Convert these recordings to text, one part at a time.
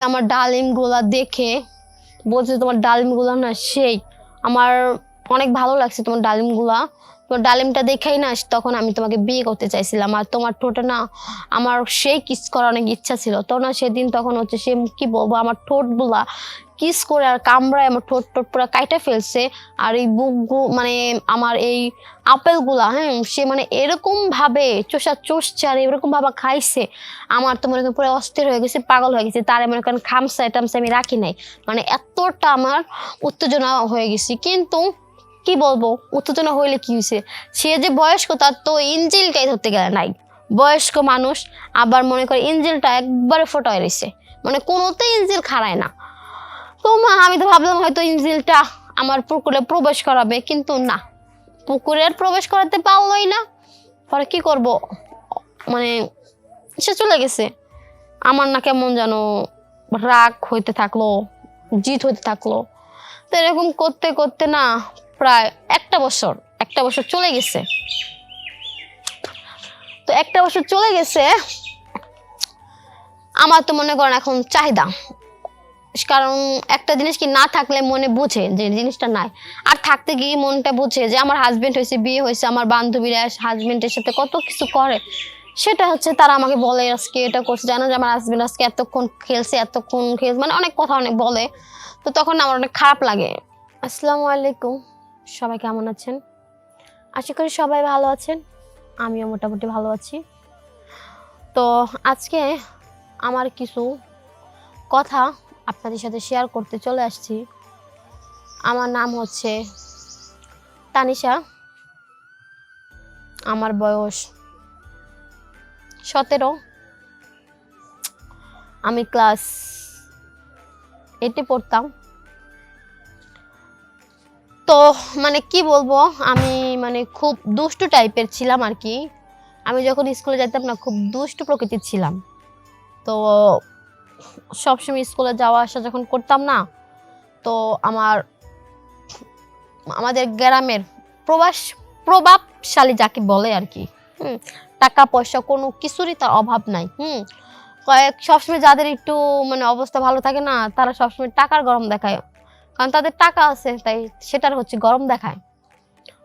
আমার ডালিমগুলা দেখে বলছে তোমার ডালিমগুলা না সেই আমার অনেক ভালো লাগছে তোমার ডালিমগুলা। ডালিমটা দেখেই না, তখন আমি তোমাকে বিয়ে করতে চাইছিলাম। আর তোমার ঠোঁটে না আমার সেই কিস করার অনেক ইচ্ছা ছিল। তো না সেদিন তখন হচ্ছে সে কি বলব, আমার ঠোঁটগুলা কিস করে আর কামড়ায় আমার ঠোঁট টোট পুরো কাইটা ফেলছে। আর এই বুক মানে আমার এই আপেলগুলা হ্যাঁ সে মানে এরকম ভাবে চোষা চষছে এরকম ভাবে খাইছে, আমার তো মনে করেন পুরো অস্থির হয়ে গেছে, পাগল হয়ে গেছে। তার মনে করেন খামসায় টামসা আমি রাখি নাই। মানে এতটা আমার উত্তেজনা হয়ে গেছি। কিন্তু কি বলব? উত্তেজনা হইলে কি হয়েছে সে যে বয়স্ক, তার তো ইঞ্জিলটাই ধরতে গেলে নাই। বয়স্ক মানুষ আবার মনে করে ইঞ্জিলটা একবারে ফোটায় রয়েছে মানে কোনোতেই ইঞ্জিল খাড়ায় না। তো মা, আমি তো ভাবলাম হয়তো ইঞ্জিলটা আমার পুকুরে প্রবেশ করাবে, কিন্তু না। পুকুরে আর প্রবেশ করাতে পারলোই না। পরে কি করব? মানে সে চলে গেছে। আমার না কেমন যেন রাগ হইতে থাকল জিত হইতে থাকল। তো এরকম করতে করতে না প্রায় একটা বছর একটা বছর চলে গেছে। তো একটা বছর চলে গেছে, আমার তো মনে করেন এখন চাহিদা। কারণ একটা জিনিস কি না থাকলে মনে বুঝে যে জিনিসটা নাই। আর থাকতে গিয়ে মনটা বুঝে যে আমার হাজবেন্ড হয়েছে, বিয়ে হয়েছে, আমার বান্ধবীরা হাজবেন্ডের সাথে কত কিছু করে। সেটা হচ্ছে তারা আমাকে বলে আজকে এটা করছে। জানো যে আমার হাজবেন্ড আজকে এতক্ষণ খেলছে এতক্ষণ খেলছে মানে অনেক কথা অনেক বলে। তো তখন আমার অনেক খারাপ লাগে। আসসালামু আলাইকুম। সবাই কেমন আছেন? আশা করি সবাই ভালো আছেন। আমিও মোটামুটি ভালো আছি। তো আজকে আমার কিছু কথা আপনাদের সাথে শেয়ার করতে চলে আসছি। আমার নাম হচ্ছে তানিশা। আমার বয়স সতেরো। আমি ক্লাস এইটে পড়তাম। তো মানে কি বলব, আমি মানে খুব দুষ্টু টাইপের ছিলাম আর কি। আমি যখন স্কুলে যেতাম না, খুব দুষ্টু প্রকৃতির ছিলাম। তো সবসময় স্কুলে যাওয়া আসা যখন করতাম না, তো আমার, আমাদের গ্রামের প্রবাস, প্রভাবশালী যাকে বলে আর কি, হুম, টাকা পয়সা কোনো কিছুরই তার অভাব নাই, হুম। কয়েক, সবসময় যাদের একটু মানে অবস্থা ভালো থাকে না, তারা সবসময় টাকার গরম দেখায়। কারণ তাদের টাকা আছে, তাই সেটার হচ্ছে গরম দেখায়।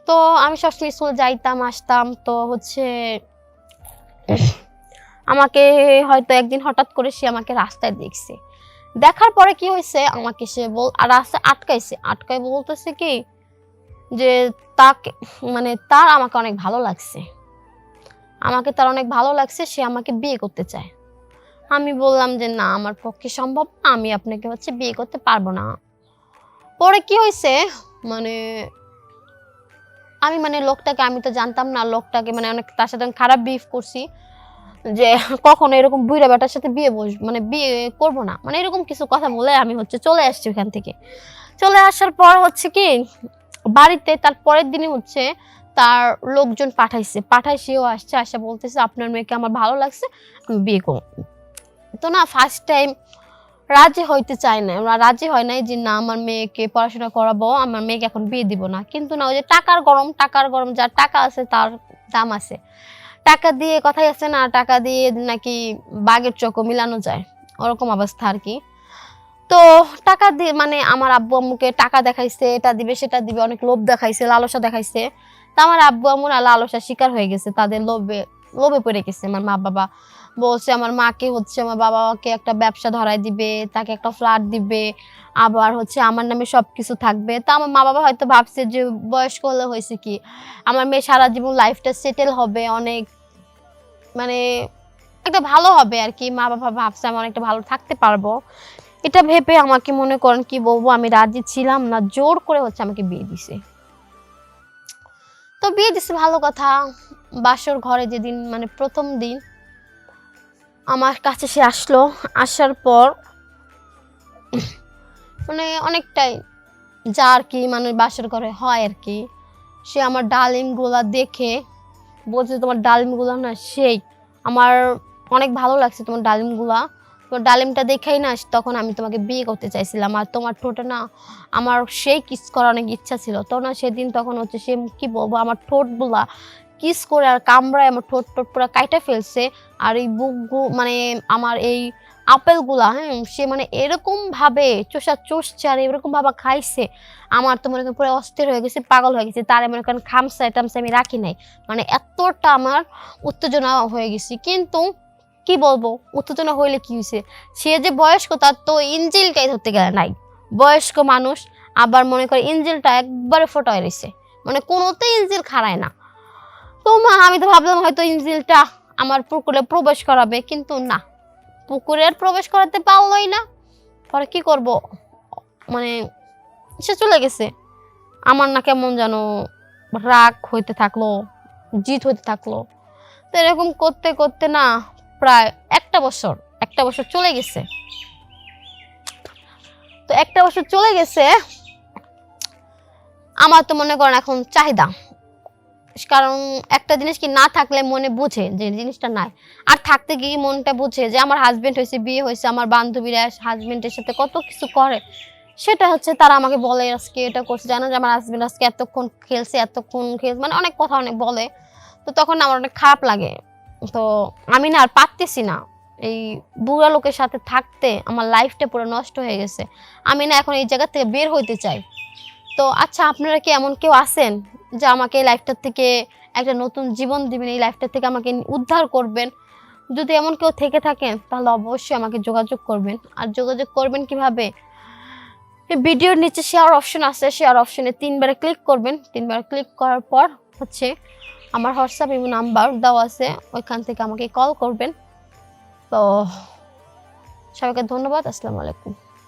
তো আমি সবসময় স্কুলে যাইতাম, আসতাম, তো হচ্ছে আমাকে হয়তো একদিন হঠাৎ করে সে আমাকে রাস্তায় দেখছে। দেখার পরে কি হয়েছে, আমাকে সে বল আর রাস্তায় আটকাইছে। আটকাই বলতেছে কি যে তাকে মানে তার আমাকে অনেক ভালো লাগছে। আমাকে তার অনেক ভালো লাগছে, সে আমাকে বিয়ে করতে চায়। আমি বললাম যে, না, আমার পক্ষে সম্ভব না। আমি আপনাকে হচ্ছে বিয়ে করতে পারব না। পরে কি হয়েছে মানে আমি মানে লোকটাকে, আমি তো জানতাম না লোকটাকে মানে অনেক তার সাথে খারাপ বিহেভ করছি যে কখনো এরকম বুড়া বেটার সাথে বিয়ে বস মানে বিয়ে করব না। মানে এরকম কিছু কথা বলে আমি হচ্ছে চলে আসছি ওখান থেকে। চলে আসার পর হচ্ছে কি, বাড়িতে তার পরের দিনই হচ্ছে তার লোকজন পাঠাইছে। পাঠাই সেও আসছে, আসা বলতেছে, আপনার মেয়েকে আমার ভালো লাগছে বিয়ে করব। তো না ফার্স্ট টাইম রাজি হইতে চায় না। ওরা রাজি হয় নাই যে, না, আমার মেয়েকে পড়াশোনা করাবো, আমার মেয়েকে এখন বিয়ে দিব না। কিন্তু না, ওই যে টাকার গরম টাকার গরম যার টাকা আছে তার দাম আছে। টাকা দিয়ে কথাই আছে না, টাকা দিয়ে নাকি বাঘের চোখও মিলানো যায়। ওরকম অবস্থা আর কি। তো টাকা দিয়ে মানে আমার আব্বু আম্মুকে টাকা দেখাইছে, এটা দিবে, সেটা দিবে, অনেক লোভ দেখাইছে, লালসা দেখাইছে। তা আমার আব্বু আম্মু না লালসা শিকার হয়ে গেছে, তাদের লোভে লোভে পড়ে গেছে আমার মা বাবা বলছে আমার মাকে হচ্ছে আমার বাবাকে একটা ব্যবসা ধরাই দিবে, তাকে একটা ফ্ল্যাট দিবে, আবার হচ্ছে আমার নামে সব কিছু থাকবে। তা আমার মা বাবা হয়তো ভাবছে যে বয়স্ক হলে হয়েছে কি? আমার মেয়ে সারা জীবন লাইফটা সেটেল হবে, অনেক মানে একটা ভালো হবে আর কি। মা বাবা ভাবছে আমি অনেকটা ভালো থাকতে পারব। এটা ভেবে আমাকে মনে করেন কি বলব, আমি রাজি ছিলাম না, জোর করে হচ্ছে আমাকে বিয়ে দিছে। তো বিয়ে দিছে ভালো কথা। বাসর ঘরে যেদিন মানে প্রথম দিন আমার কাছে সে আসলো। আসার পর মানে অনেকটাই যা আর কি মানে বাসর ঘরে হয় আর কি। সে আমার ডালিমগুলা দেখে বলছে, তোমার ডালিমগুলো না সেই, আমার অনেক ভালো লাগছে তোমার ডালিমগুলা। তোমার ডালিমটা দেখেই না তখন আমি তোমাকে বিয়ে করতে চাইছিলাম। আর তোমার ঠোঁটে না আমার সেই কিস করার অনেক ইচ্ছা ছিল। তো না সেদিন তখন হচ্ছে সে কি বলব, আমার ঠোঁটগুলা কিস করে আর কামড়ায় আমার ঠোঁট টোট পুরো কাইটা ফেলছে। আর এই বুক মানে আমার এই আপেলগুলা হ্যাঁ সে মানে এরকম ভাবে চোষা চষছে আর এরকম ভাবে খাইছে, আমার তো মনে করেন পুরো অস্থির হয়ে গেছে, পাগল হয়ে গেছে, তারে মনে করেন খামসায় টামসায় আমি রাখি নাই। মানে এতটা আমার উত্তেজনা হয়ে গেছি। কিন্তু কি বলব, উত্তেজনা হইলে কি হয়েছে সে যে বয়স্ক, তার তো ইঞ্জিলটাই ধরতে গেলে নাই। বয়স্ক মানুষ আবার মনে করে ইঞ্জিলটা একবারে ফোটায় রয়েছে মানে কোনোতেই ইঞ্জিল খাড়ায় না। তো মা, আমি তো ভাবলাম হয়তো ইঞ্জিলটা আমার পুকুরে প্রবেশ করাবে, কিন্তু না। পুকুরে আর প্রবেশ করাতে পারলোই না। পরে কি করব? মানে সে চলে গেছে। আমার না কেমন যেন রাগ হইতে থাকল জিত হইতে থাকল। তো এরকম করতে করতে না প্রায় একটা বছর একটা বছর চলে গেছে। তো একটা বছর চলে গেছে, আমার তো মনে করেন এখন চাহিদা। কারণ একটা জিনিস কি না থাকলে মনে বুঝে যে জিনিসটা নাই। আর থাকতে গিয়ে মনটা বুঝে যে আমার হাজবেন্ড হয়েছে, বিয়ে হয়েছে, আমার বান্ধবীরা হাজবেন্ডের সাথে কত কিছু করে। সেটা হচ্ছে তারা আমাকে বলে আজকে এটা করছে। জানো যে আমার হাজবেন্ড আজকে এতক্ষণ খেলছে এতক্ষণ খেলছে মানে অনেক কথা অনেক বলে। তো তখন আমার অনেক খারাপ লাগে। তো আমি না আর পারতেছি না এই বুড়া লোকের সাথে থাকতে। আমার লাইফটা পুরো নষ্ট হয়ে গেছে। আমি না এখন এই জায়গা থেকে বের হইতে চাই। তো আচ্ছা আপনারা কি এমন কেউ আছেন যে আমাকে এই লাইফটার থেকে একটা নতুন জীবন দিবেন, এই লাইফটার থেকে আমাকে উদ্ধার করবেন। যদি এমন কেউ থেকে থাকেন তাহলে অবশ্যই আমাকে যোগাযোগ করবেন। আর যোগাযোগ করবেন কীভাবে? ভিডিওর নিচে শেয়ার অপশন আছে শেয়ার অপশনে তিনবার ক্লিক করবেন। তিনবার ক্লিক করার পর হচ্ছে আমার হোয়াটসঅ্যাপ এবং নাম্বার দেওয়া আছে, ওইখান থেকে আমাকে কল করবেন। তো সবাইকে ধন্যবাদ, আসসালামু আলাইকুম।